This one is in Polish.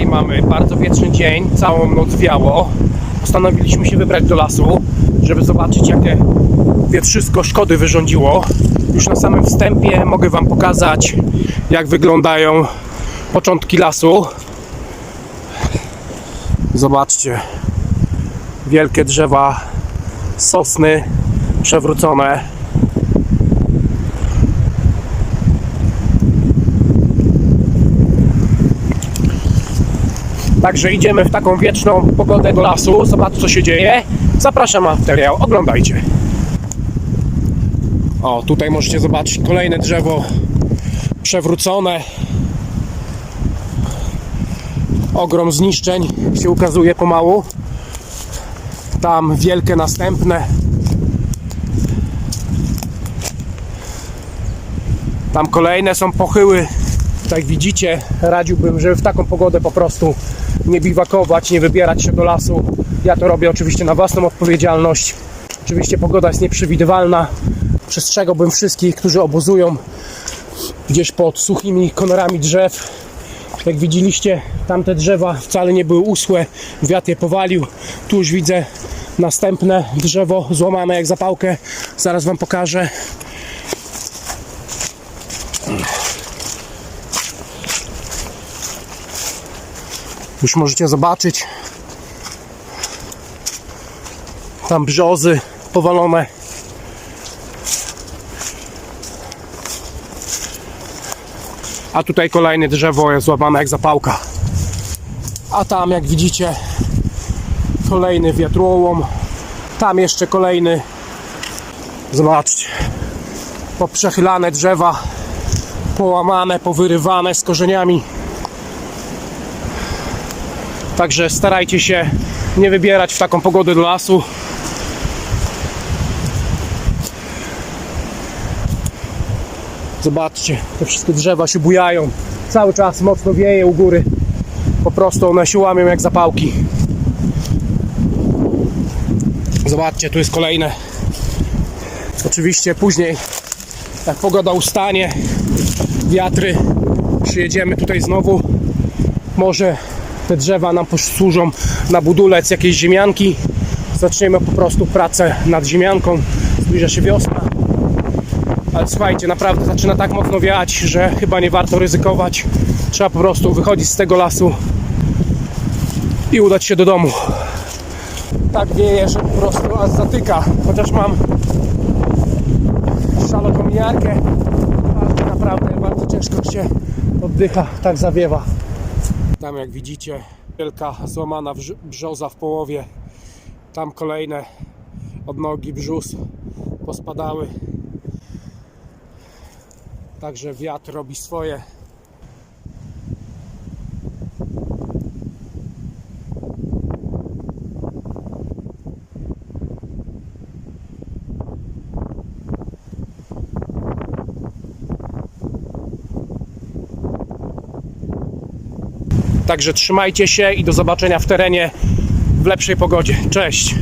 mamy bardzo wietrzny dzień, całą noc wiało. Postanowiliśmy się wybrać do lasu, żeby zobaczyć jakie wietrzysko szkody wyrządziło. Już na samym wstępie mogę Wam pokazać jak wyglądają początki lasu. Zobaczcie, wielkie drzewa sosny przewrócone. Także idziemy w taką wieczną pogodę do lasu. Zobacz co się dzieje. Zapraszam materiał. Oglądajcie. O, tutaj możecie zobaczyć kolejne drzewo przewrócone. Ogrom zniszczeń się ukazuje pomału. Tam wielkie następne. Tam kolejne są pochyły. Tak widzicie, radziłbym, żeby w taką pogodę po prostu nie biwakować, nie wybierać się do lasu. Ja to robię oczywiście na własną odpowiedzialność. Oczywiście pogoda jest nieprzewidywalna. Przestrzegałbym wszystkich, którzy obozują gdzieś pod suchymi konarami drzew. Jak widzieliście, tamte drzewa wcale nie były uschłe, wiatr je powalił. Tu już widzę następne drzewo złamane jak zapałkę. Zaraz Wam pokażę. Już możecie zobaczyć. Tam brzozy powalone. A tutaj kolejne drzewo jest złamane jak zapałka. A tam jak widzicie kolejny wiatrołom. Tam jeszcze kolejny. Zobaczcie. Poprzechylane drzewa. Połamane, powyrywane z korzeniami. Także starajcie się nie wybierać w taką pogodę do lasu. Zobaczcie, te wszystkie drzewa się bujają. Cały czas mocno wieje u góry. Po prostu one się łamią jak zapałki. Zobaczcie, tu jest kolejne. Oczywiście później, jak pogoda ustanie, wiatry, przyjedziemy tutaj znowu. Może te drzewa nam posłużą na budulec jakiejś ziemianki. Zaczniemy po prostu pracę nad ziemianką. Zbliża się wiosna. Ale słuchajcie, naprawdę zaczyna tak mocno wiać, że chyba nie warto ryzykować. Trzeba po prostu wychodzić z tego lasu i udać się do domu. Tak wieje, że po prostu aż zatyka. Chociaż mam szalokominiarkę, ale naprawdę bardzo ciężko się oddycha, tak zawiewa. Tam jak widzicie, wielka złamana brzoza w połowie. Tam kolejne odnogi brzus pospadały. Także wiatr robi swoje. Także trzymajcie się i do zobaczenia w terenie w lepszej pogodzie. Cześć!